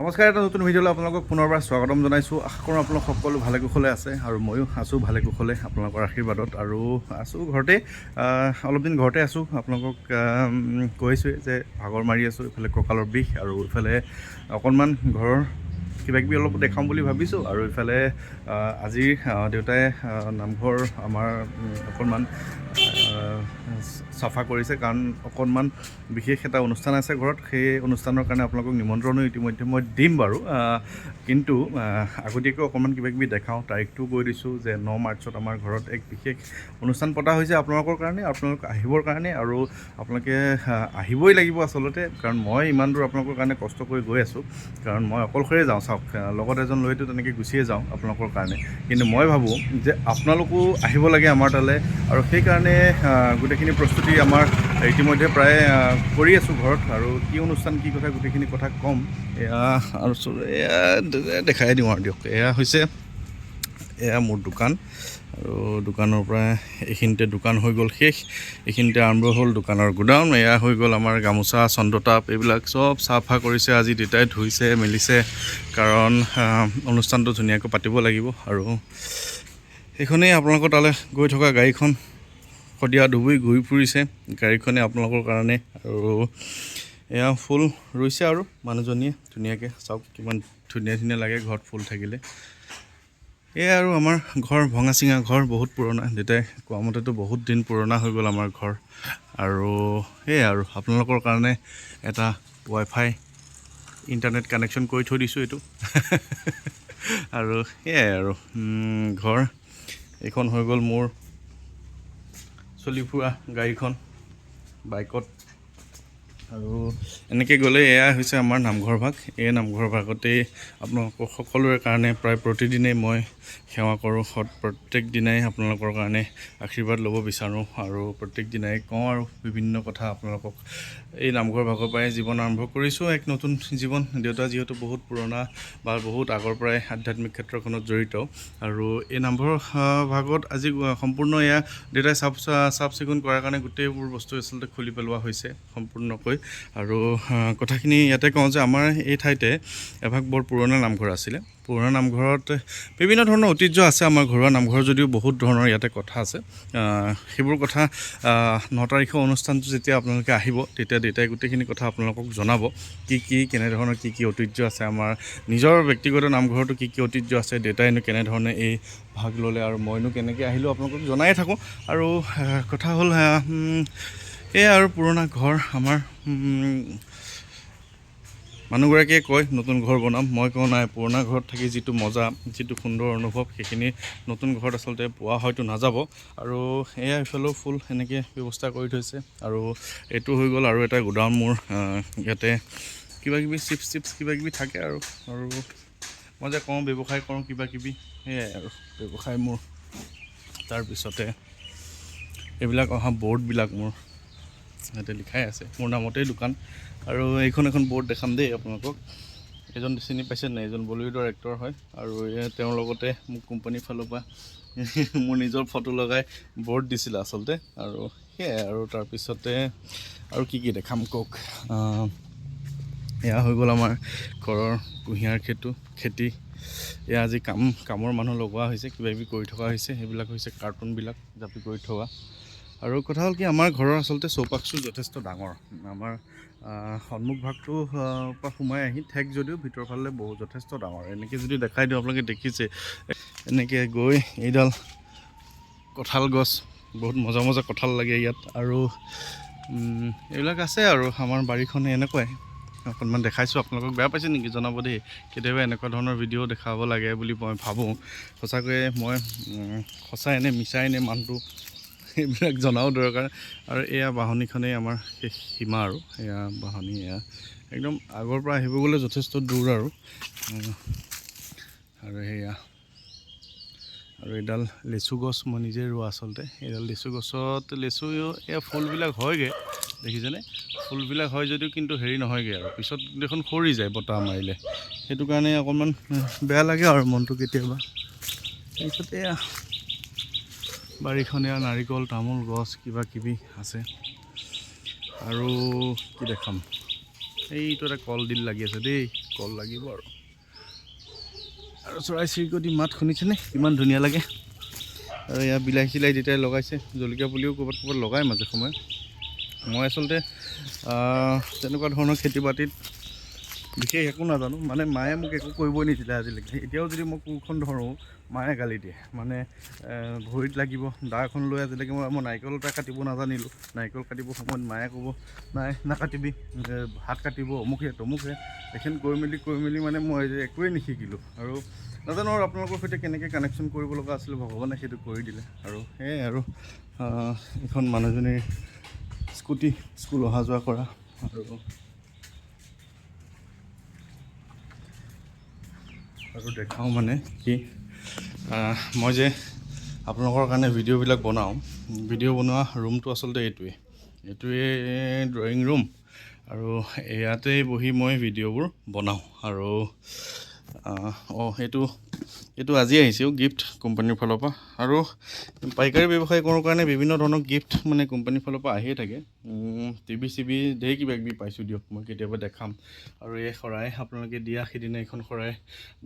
নমস্কাৰ এটা নতুন ভিডিঅ'লৈ আপোনালোকক পুনৰবাৰ স্বাগতম জনাইছোঁ। আশা কৰোঁ আপোনালোক সকলো ভালে কুশলে আছে আৰু ময়ো আছোঁ ভালে কুশলে আপোনালোকৰ আশীৰ্বাদত আৰু আছোঁ ঘৰতে। অলপ দিন ঘৰতে আছোঁ। আপোনালোকক আহ, উম, কৈছোঁৱে যে ভাগৰ মাৰি আছোঁ ইফালে কঁকালৰ বিষ আৰু ইফালে অকণমান ঘৰৰ কিবা কিবি অলপ দেখাম বুলি ভাবিছোঁ আৰু ইফালে আহ, আজি আহ, দেউতাই নামঘৰ আমাৰ অকণমান চাফা কৰিছে, কাৰণ অকণমান বিশেষ এটা অনুষ্ঠান আছে ঘৰত। সেই অনুষ্ঠানৰ কাৰণে আপোনালোকক নিমন্ত্ৰণো ইতিমধ্যে মই দিম বাৰু। কিন্তু আগতীয়াকৈ অকণমান কিবা কিবি দেখাওঁ তাৰিখটো কৈ দিছোঁ যে ন মাৰ্চত আমাৰ ঘৰত এক বিশেষ অনুষ্ঠান পতা হৈছে আপোনালোকৰ কাৰণে, আপোনালোক আহিবৰ কাৰণে আৰু আপোনালোকে আহিবই লাগিব আচলতে, কাৰণ মই ইমান দূৰ আপোনালোকৰ কাৰণে কষ্ট কৰি গৈ আছোঁ। কাৰণ মই অকলশৰে যাওঁ, চাওক লগত এজন লৈতো তেনেকৈ গুচিয়ে যাওঁ আপোনালোকৰ কাৰণে। কিন্তু মই ভাবোঁ যে আপোনালোকো আহিব লাগে আমাৰ তালৈ আৰু সেইকাৰণে গোটেইখিনি প্ৰস্তুতি আমাৰ ইতিমধ্যে প্ৰায় কৰি আছোঁ ঘৰত। আৰু কি অনুষ্ঠান, কি কথা, গোটেইখিনি কথা ক'ম। এয়া, আৰু এয়া দেখাই দিওঁ আৰু দিয়ক। এয়া হৈছে, এয়া মোৰ দোকান। আৰু দোকানৰ পৰা এইখিনিতে দোকান হৈ গ'ল শেষ। এইখিনিতে আৰম্ভ হ'ল দোকানৰ গোডাউন এয়া হৈ গ'ল আমাৰ গামোচা, চন্দ্ৰতাপ, এইবিলাক চব চাফা কৰিছে। আজি দেউতাই ধুইছে, মেলিছে। কাৰণ অনুষ্ঠানটো ধুনীয়াকৈ পাতিব লাগিব। আৰু সেইখনেই আপোনালোকৰ তালৈ গৈ থকা গাড়ীখন। শদিয়া ডুবুৰি ঘূৰি ফুৰিছে গাড়ীখনে আপোনালোকৰ কাৰণে। আৰু এয়া ফুল ৰুইছে আৰু মানুহজনীয়ে ধুনীয়াকৈ চাওক কিমান ধুনীয়া ধুনীয়া লাগে ঘৰত ফুল থাকিলে। এয়া আৰু আমাৰ ঘৰ ভঙা চিঙা ঘৰ বহুত পুৰণা। দেউতাই কোৱা মতেতো বহুত দিন পুৰণা হৈ গ'ল আমাৰ ঘৰ। আৰু সেয়াই আৰু আপোনালোকৰ কাৰণে এটা ৱাইফাই ইণ্টাৰনেট কানেকশ্যন কৰি থৈ দিছোঁ এইটো। আৰু সেয়াই আৰু ঘৰ। এইখন হৈ গ'ল মোৰ চলি ফুৰা গাড়ীখন বাইকত। আৰু এনেকৈ গ'লে এয়া হৈছে আমাৰ নামঘৰ ভাগ। এই নামঘৰ ভাগতেই আপোনালোকৰ সকলোৰে কাৰণে প্ৰায় প্ৰতিদিনেই মই সেৱা কৰোঁ। প্ৰত্যেক দিনাই আপোনালোকৰ কাৰণে আশীৰ্বাদ ল'ব বিচাৰোঁ আৰু প্ৰত্যেক দিনাই কওঁ আৰু বিভিন্ন কথা আপোনালোকক। এই নামঘৰ ভাগৰ পৰাই জীৱন আৰম্ভ কৰিছোঁ। এক নতুন জীৱন। দেউতা যিহেতু বহুত পুৰণা বা বহুত আগৰ পৰাই আধ্যাত্মিক ক্ষেত্ৰখনত জড়িত। আৰু এই নামঘৰ ভাগত আজি সম্পূৰ্ণ এয়া দেউতাই চাফ চাফ চিকুণ কৰাৰ কাৰণে গোটেইবোৰ বস্তু আচলতে খুলি পেলোৱা হৈছে। সম্পূৰ্ণকৈ আৰু আহ, কথাখিনি ইয়াতে কওঁ যে আমাৰ এই ঠাইতে এভাগ বৰ পুৰণা নামঘৰ আছিলে। পুৰণা নামঘৰত বিভিন্ন ধৰণৰ ঐতিহ্য আছে আমাৰ ঘৰুৱা নামঘৰ যদিও বহুত ধৰণৰ ইয়াতে কথা আছে। সেইবোৰ কথা ন তাৰিখৰ অনুষ্ঠানটো যেতিয়া আপোনালোকে আহিব তেতিয়া দেউতাই গোটেইখিনি কথা আপোনালোকক জনাব। কি কি কেনেধৰণৰ কি কি ঐতিহ্য আছে আমাৰ নিজৰ ব্যক্তিগত নামঘৰতো কি কি ঐতিহ্য আছে দেউতাইনো কেনেধৰণে এই ভাগ ল'লে আৰু মইনো কেনেকৈ আহিলোঁ আপোনালোকক জনায়ে থাকোঁ। আৰু কথা হ'ল এয়া আৰু পুৰণা ঘৰ আমাৰ মানুহগৰাকীয়ে কয় নতুন ঘৰ বনাম। মই কওঁ নাই পুৰণা ঘৰত থাকি যিটো মজা যিটো সুন্দৰ অনুভৱ সেইখিনি নতুন ঘৰত আচলতে পোৱা হয়তো নাযাব। আৰু এয়া ইফালেও ফুল এনেকৈ ব্যৱস্থা কৰি থৈছে। আৰু এইটো হৈ গ'ল আৰু এটা গোডাউন মোৰ ইয়াতে কিবা কিবি চিপছ চিপছ কিবা কিবি থাকে আৰু আৰু মই যে কওঁ ব্যৱসায় কৰোঁ কিবা কিবি সেয়াই আৰু ব্যৱসায় মোৰ। তাৰপিছতে এইবিলাক অহা বৰ্ডবিলাক মোৰ ইয়াতে লিখাই আছে। মোৰ নামতেই দোকান। আৰু এইখন এখন বৰ্ড দেখাম দেই আপোনালোকক। এজন চিনি পাইছে নাই? এজন বলিউডৰ এক্টৰ হয়। আৰু তেওঁৰ লগতে মোক কোম্পানীৰ ফালৰ পৰা মোৰ নিজৰ ফটো লগাই বৰ্ড দিছিলে আচলতে। আৰু সেয়াই আৰু তাৰপিছতে আৰু কি কি দেখাম কওক? এয়া হৈ গ'ল আমাৰ ঘৰৰ কুঁহিয়াৰ খেতি খেতি। এয়া আজি কাম কামৰ মানুহ লগোৱা হৈছে কিবা কিবি কৰি থকা হৈছে। সেইবিলাক হৈছে কাৰ্টুনবিলাক জাপি কৰি থোৱা। আৰু কথা হ'ল কি আমাৰ ঘৰৰ আচলতে চৌপাশটো যথেষ্ট ডাঙৰ। আমাৰ সন্মুখ ভাগটো পৰা সোমাই আহি ঠেক যদিও ভিতৰৰ ফালে বহু যথেষ্ট ডাঙৰ। এনেকৈ যদি দেখাই দিওঁ আপোনালোকে দেখিছে। এনেকৈ গৈ এইডাল কঁঠাল গছ বহুত মজা মজা কঁঠাল লাগে ইয়াত। আৰু এইবিলাক আছে আৰু আমাৰ বাৰীখনে এনেকুৱাই। অকণমান দেখাইছোঁ আপোনালোকক বেয়া পাইছে নেকি জনাব দেই। কেতিয়াবা এনেকুৱা ধৰণৰ ভিডিঅ' দেখাব লাগে বুলি মই ভাবোঁ। সঁচাকৈয়ে মই সঁচাই নে মিছাই নে মানুহটো এইবিলাক জনাও দৰকাৰ আৰু এয়া বাহনীখনেই আমাৰ শেষ সীমা আৰু। এয়া বাহনী এয়া একদম আগৰ পৰা আহিব গ'লে যথেষ্ট দূৰ আৰু। আৰু সেয়া আৰু এডাল লেচু গছ মই নিজে ৰোৱা আচলতে। এইডাল লেচু গছত লেচু এয়া ফুলবিলাক হয়গৈ দেখিছেনে? ফুলবিলাক হয় যদিও কিন্তু হেৰি নহয়গৈ আৰু। পিছত দেখোন সৰি যায় বতাহ মাৰিলে। সেইটো কাৰণে অকণমান বেয়া লাগে আৰু মনটো কেতিয়াবা। তাৰপিছত এয়া বাৰীখন এয়া নাৰিকল, তামোল, গছ, কিবা কিবি আছে। আৰু কি দেখাম? এইটো এটা কলডিল লাগি আছে দেই। কল লাগিব আৰু। আৰু চৰাই চিৰিকটি মাত শুনিছেনে? কিমান ধুনীয়া লাগে। আৰু এয়া বিলাহী চিলাহী দেউতাই লগাইছে, জলকীয়া পুলিও ক'ৰবাত ক'ৰবাত লগাই মাজে সময়ে। মই আচলতে তেনেকুৱা ধৰণৰ খেতি বাতিত বিশেষ একো নাজানো। মানে মায়ে মোক একো কৰিবই নিদিলে আজিলৈকে। এতিয়াও যদি মই কোৰখন ধৰোঁ মায়ে গালি দিয়ে। মানে ভৰিত লাগিব দা এখন লৈ আজিলৈকে মই মই নাৰিকল এটা কাটিব নাজানিলোঁ। নাৰিকল কাটিব সময়ত মায়ে ক'ব নাই নাকাটিবি হাত কাটিব অমুকহে তমুকহে। এইখিনি কৰি মেলি কৰি মেলি মানে মই একোৱেই নিশিকিলোঁ। আৰু নাজানো আৰু আপোনালোকৰ সৈতে কেনেকৈ কানেকশ্যন কৰিব লগা আছিলে ভগৱানে সেইটো কৰি দিলে। আৰু সেয়াই আৰু আহ, এইখন মানুহজনীৰ স্কুটি স্কুল অহা যোৱা কৰা। আৰু আৰু দেখাওঁ মানে কি মই যে আপোনালোকৰ কাৰণে ভিডিঅ'বিলাক বনাওঁ ভিডিঅ' বনোৱা ৰুমটো আচলতে এইটোৱে এইটোৱে ড্ৰয়িং ৰুম আৰু ইয়াতেই বহি মই ভিডিঅ'বোৰ বনাওঁ আৰু অঁ এইটো এইটো আজি আহিছেও গিফ্ট কোম্পানীৰ ফালৰ পৰা। আৰু পাইকাৰী ব্যৱসায় কৰোঁ কাৰণে বিভিন্ন ধৰণৰ গিফ্ট মানে কোম্পানীৰ ফালৰ পৰা আহিয়ে থাকে। টিভি চিভি ঢেৰ কিবা কিবি পাইছোঁ দিয়ক মই কেতিয়াবা দেখাম। আৰু এই শৰাই আপোনালোকে দিয়া সেইদিনা এইখন শৰাই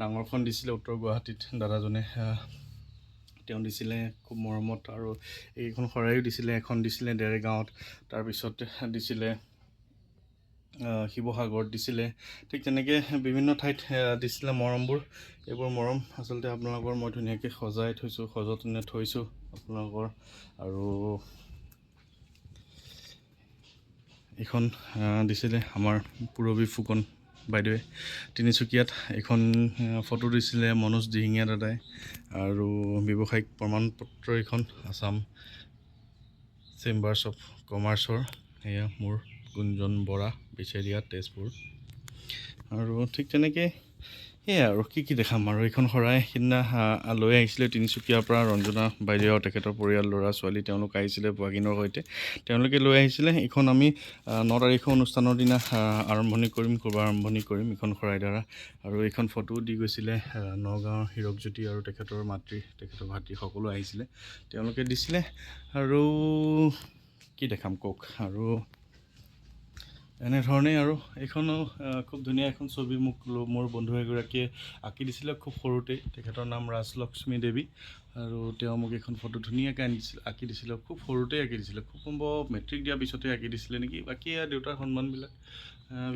ডাঙৰখন দিছিলে উত্তৰ গুৱাহাটীত দাদাজনে তেওঁ দিছিলে খুব মৰমত। আৰু এইখন শৰাইও দিছিলে এখন দিছিলে ডেৰগাঁৱত তাৰপিছত দিছিলে শিৱসাগৰত দিছিলে। ঠিক তেনেকৈ বিভিন্ন ঠাইত দিছিলে মৰমবোৰ। এইবোৰ মৰম আচলতে আপোনালোকৰ মই ধুনীয়াকৈ সজাই থৈছোঁ সযতনে থৈছোঁ আপোনালোকৰ। আৰু এইখন দিছিলে আমাৰ পূৰবী ফুকন বাইদেৱে। তিনিচুকীয়াত এইখন ফটো দিছিলে মনোজ দিহিঙীয়া দাদাই। আৰু ব্যৱসায়িক প্ৰমাণ পত্ৰ এইখন আছাম চেম্বাৰ্ছ অফ কমাৰ্চৰ। এয়া মোৰ গুঞ্জন বৰা বেচেৰিয়া তেজপুৰ। আৰু ঠিক তেনেকৈ সেয়াই আৰু কি কি দেখাম আৰু এইখন শৰাই সিদিনা লৈ আহিছিলে তিনিচুকীয়াৰ পৰা ৰঞ্জনা বাইদেউ আৰু তেখেতৰ পৰিয়াল ল'ৰা ছোৱালী তেওঁলোক আহিছিলে ভাগিনৰ সৈতে। তেওঁলোকে লৈ আহিছিলে এইখন আমি ন তাৰিখৰ অনুষ্ঠানৰ দিনা আৰম্ভণি কৰিম ক'ৰবাত আৰম্ভণি কৰিম এইখন শৰাই দ্বাৰা আৰু এইখন ফটোও দি গৈছিলে নগাঁৱৰ হীৰকজ্যোতি আৰু তেখেতৰ মাতৃ তেখেতৰ ভাতৃ সকলো আহিছিলে। তেওঁলোকে দিছিলে আৰু কি দেখাম কওক আৰু এনেধৰণেই আৰু এইখনো খুব ধুনীয়া এখন ছবি মোক মোৰ বন্ধু এগৰাকীয়ে আঁকি দিছিলে খুব সৰুতেই। তেখেতৰ নাম ৰাজলক্ষ্মী দেৱী আৰু তেওঁ মোক এইখন ফটো ধুনীয়াকৈ আনি দিছিলে আঁকি দিছিলে খুব সৰুতেই আঁকি দিছিলে। খুব সম্ভৱ মেট্ৰিক দিয়াৰ পিছতে আঁকি দিছিলে নেকি? বাকী এয়া দেউতাৰ সন্মানবিলাক।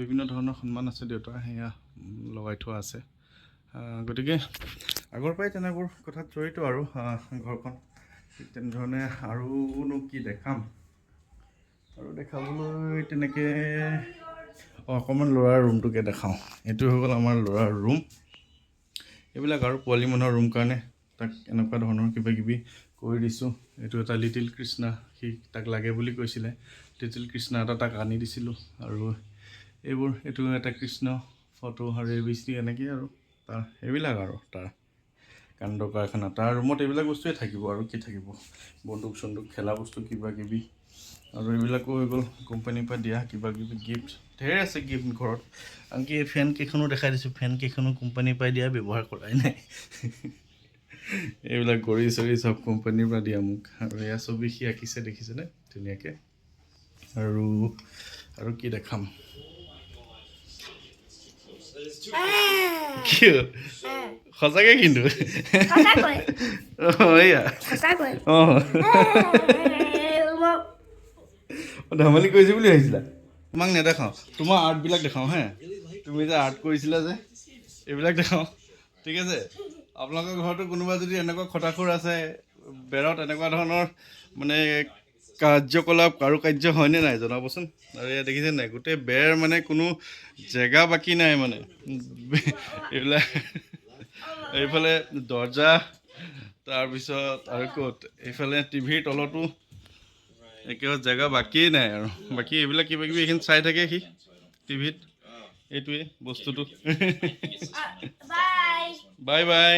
বিভিন্ন ধৰণৰ সন্মান আছে দেউতাৰ সেয়া লগাই থোৱা আছে। গতিকে আগৰ পৰাই তেনেবোৰ কথাত জড়িত আৰু ঘৰখন। ঠিক তেনেধৰণে আৰুনো কি দেখাম? আৰু দেখাবলৈ তেনেকৈ অঁ অকণমান ল'ৰাৰ ৰুমটোকে দেখাওঁ। এইটো হৈ গ'ল আমাৰ ল'ৰাৰ ৰুম এইবিলাক আৰু পোৱালি মানুহৰ ৰুম কাৰণে তাক এনেকুৱা ধৰণৰ কিবা কিবি কৰি দিছোঁ। এইটো এটা লিটিল কৃষ্ণা সি তাক লাগে বুলি কৈছিলে। লিটিল কৃষ্ণা এটা তাক আনি দিছিলোঁ আৰু এইবোৰ এইটো এটা কৃষ্ণ ফটো আৰু এ বি চি এনেকৈ আৰু তাৰ সেইবিলাক আৰু তাৰ কাণ্ড কাৰখানা। তাৰ ৰুমত এইবিলাক বস্তুৱে থাকিব আৰু কি থাকিব? বন্দুক চন্দুক খেলা বস্তু কিবা কিবি আৰু এইবিলাকো হৈ গ'ল কোম্পানীৰ পৰা দিয়া কিবা কিবি গিফ্ট ঢেৰ আছে গিফ্ট ঘৰত। আনকি এই ফেন কেইখনো দেখাই দিছোঁ ফেন কেইখনো কোম্পানীৰ পৰাই দিয়া ব্যৱহাৰ কৰাই নাই। এইবিলাক ঘড়ী চৰি চব কোম্পানীৰ পৰা দিয়া মোক। আৰু এয়া ছবি সি আঁকিছে দেখিছেনে? ধুনীয়াকৈ। আৰু আৰু কি দেখাম? কিয়? সঁচাকৈ কিন্তু? অঁ এয়া। অঁ। ধেমালি কৰিছে বুলি ভাবিছিলা? তোমাক নেদেখাওঁ। তোমাৰ আৰ্টবিলাক দেখাওঁ হে। তুমি যে আৰ্ট কৰিছিলা যে এইবিলাক দেখাওঁ। ঠিক আছে? আপোনালোকৰ ঘৰতো কোনোবা যদি এনেকুৱা খটাখুৰ আছে বেৰত এনেকুৱা ধৰণৰ মানে কাৰ্যকলাপ কাৰুকাৰ্য হয়নে নাই? জনাবচোন। আৰু এয়া দেখিছে নাই? গোটেই বেৰ মানে কোনো জেগা বাকী নাই মানে। এইবিলাক এইফালে দৰ্জা তাৰপিছত আৰু ক'ত? এইফালে টিভিৰ তলতো একেবাৰে জেগা বাকীয়েই নাই আৰু। বাকী এইবিলাক কিবা কিবি এইখিনি চাই থাকে সি টিভিত। এইটোৱে বস্তুটো। Bye bye.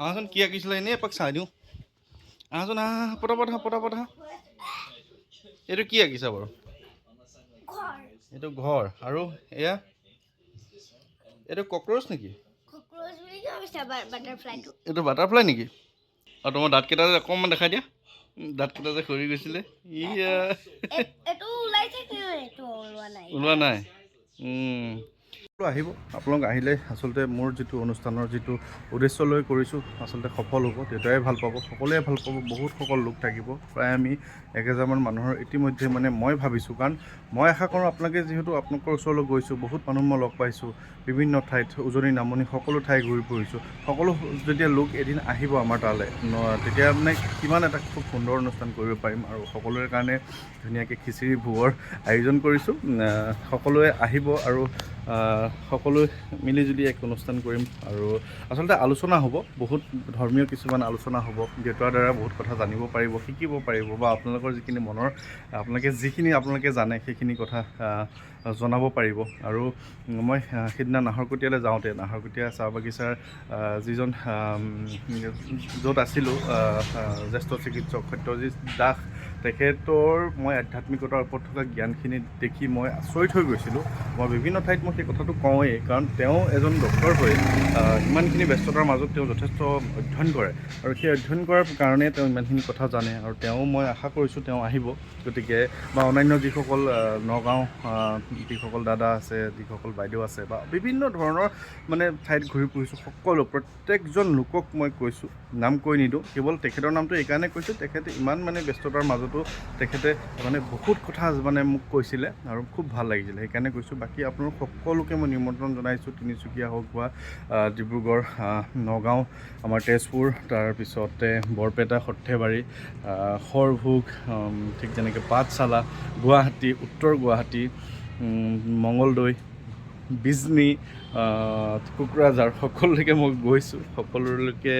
আহাচোন কি আঁকিছিলে এনেই এপাক চাই দিওঁ। আহাচোন আহা পটাপট আহা পটাপট আহা এইটো কি আঁকিছা বাৰু? এইটো ঘৰ। আৰু এয়া? এইটো কক্ৰচ নেকি? এইটো বাটাৰফ্লাই নেকি? আৰু তোমাৰ দাঁতকেইটা অকণমান দেখাই দিয়া। উম, দাঁতকেইটা যে সৰি গৈছিলে? ওলোৱা নাই। আহিব। আপোনালোক আহিলে আচলতে মোৰ যিটো অনুষ্ঠানৰ যিটো উদ্দেশ্য লৈ কৰিছোঁ আচলতে সফল হ'ব। দেউতাই ভাল পাব সকলোৱে ভাল পাব বহুতসকল লোক থাকিব। প্ৰায় আমি এক হেজাৰমান মানুহৰ ইতিমধ্যে মানে মই ভাবিছোঁ। কাৰণ মই আশা কৰোঁ আপোনালোকে যিহেতু আপোনালোকৰ ওচৰলৈ গৈছোঁ বহুত মানুহ মই লগ পাইছোঁ। বিভিন্ন ঠাইত উজনি নামনি সকলো ঠাই ঘূৰি ফুৰিছোঁ। সকলো যেতিয়া লোক এদিন আহিব আমাৰ তালৈ তেতিয়া মানে কিমান এটা খুব সুন্দৰ অনুষ্ঠান কৰিব পাৰিম আৰু সকলোৰে কাৰণে ধুনীয়াকৈ খিচিৰি ভোগৰ আয়োজন কৰিছোঁ। সকলোৱে আহিব আৰু আহ, সকলোৱে মিলি জুলি এক অনুষ্ঠান কৰিম আৰু আচলতে আলোচনা হ'ব বহুত ধৰ্মীয় কিছুমান আলোচনা হ'ব। দেউতাৰ দ্বাৰা বহুত কথা জানিব পাৰিব শিকিব পাৰিব বা আপোনালোকৰ যিখিনি মনৰ আপোনালোকে যিখিনি আপোনালোকে জানে সেইখিনি কথা জনাব পাৰিব। আৰু মই সেইদিনা নাহৰকটীয়ালৈ যাওঁতে নাহৰকটীয়া চাহ বাগিচাৰ যিজন য'ত আছিলোঁ জ্যেষ্ঠ চিকিৎসক সত্যজিৎ দাস তেখেতৰ মই আধ্যাত্মিকতাৰ ওপৰত থকা জ্ঞানখিনি দেখি মই আচৰিত হৈ গৈছিলোঁ। মই বিভিন্ন ঠাইত মই সেই কথাটো কওঁৱেই, কাৰণ তেওঁ এজন ডক্টৰ হৈ ইমানখিনি ব্যস্ততাৰ মাজত তেওঁ যথেষ্ট অধ্যয়ন কৰে। আৰু সেই অধ্যয়ন কৰাৰ কাৰণে তেওঁ ইমানখিনি কথা জানে আৰু তেওঁ মই আশা কৰিছোঁ তেওঁ আহিব। গতিকে বা অন্যান্য যিসকল নগাঁও যিসকল দাদা আছে, যিসকল বাইদেউ আছে বা বিভিন্ন ধৰণৰ মানে ঠাইত ঘূৰি ফুৰিছোঁ, সকলো, প্ৰত্যেকজন লোকক মই কৈছোঁ, নাম কৈ নিদিওঁ। কেৱল তেখেতৰ নামটো এইকাৰণে কৈছোঁ, তেখেতে ইমান মানে ব্যস্ততাৰ মাজতো তেখেতে মানে বহুত কথা মানে মোক কৈছিলে আৰু খুব ভাল লাগিছিলে। সেইকাৰণে কৈছোঁ বাকী আপোনালোক সকলোকে মই নিমন্ত্ৰণ জনাইছোঁ তিনিচুকীয়া হওক বা ডিব্ৰুগড় নগাঁও আমাৰ তেজপুৰ তাৰপিছতে বৰপেটা সৰ্থেবাৰী সৰভোগ ঠিক যেনেকৈ পাঠশালা গুৱাহাটী উত্তৰ গুৱাহাটী মঙলদৈ বিজনী কোকৰাঝাৰ সকলোলৈকে মই গৈছোঁ। সকলোলৈকে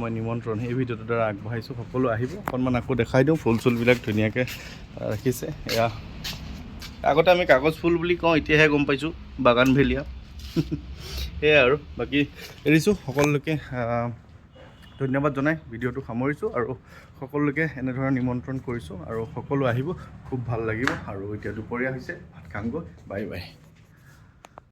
মই নিমন্ত্ৰণ। এই ভিডিঅ'টোৰ দ্বাৰা আগবঢ়াইছোঁ। সকলো আহিব। অকণমান আকৌ দেখাই দিওঁ। ফুল চুলবিলাক ধুনীয়াকৈ ৰাখিছে। এয়া আগতে আমি কাগজ ফুল বুলি কওঁ এতিয়াহে গম পাইছোঁ। বাগান ভেলিয়া। সেয়াই আৰু। বাকী এৰিছোঁ। সকলোলৈকে আহ, ধন্যবাদ জনাই। ভিডিঅ'টো সামৰিছোঁ আৰু সকলোকে এনেধৰণে নিমন্ত্ৰণ কৰিছোঁ। আৰু সকলো আহিব। খুব ভাল লাগিব। আৰু এতিয়া দুপৰীয়া হৈছে। ভাত খামগৈ। Bye bye.